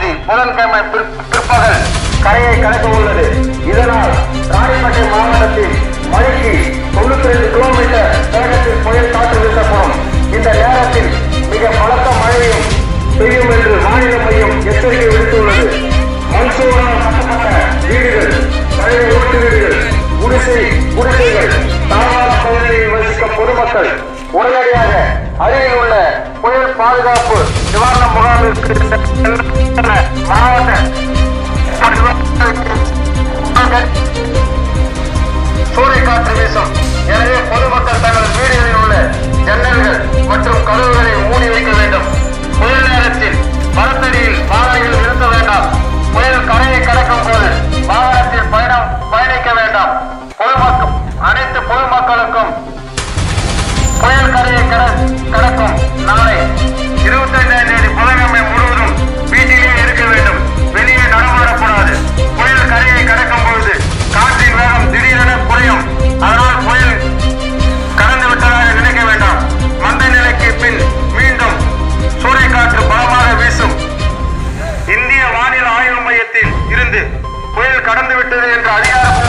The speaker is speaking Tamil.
தேதி புதன்கிழமை பிற்பகல் கரையை கடக்க உள்ளது. இதனால் ராணிப்பேட்டை மாவட்டத்தில் மணிக்கு தொண்ணூத்தி ரெண்டு கிலோமீட்டர் வேகத்தில் புயல் காற்று வீசப்படும். இந்த நேரத்தில் மிக பலத்த மழையும் பெய்யும் என்று வானிலை மையம் எச்சரிக்கை விடுத்துள்ளது. மண்சூழலால் கட்டப்பட்ட வீடுகள் பழைய ஓட்டு வீடுகள் குடிசை குடிசைகள் தாழ்வான பகுதிகளில் வசிக்கும் பொதுமக்கள் உடனடியாக அருகில் உள்ள புயல் பாதுகாப்பு நிவாரண முகாமிற்கு 过来，过来。இருந்து புயல் கடந்து விட்டது என்று அதிகாரப்பூர்வ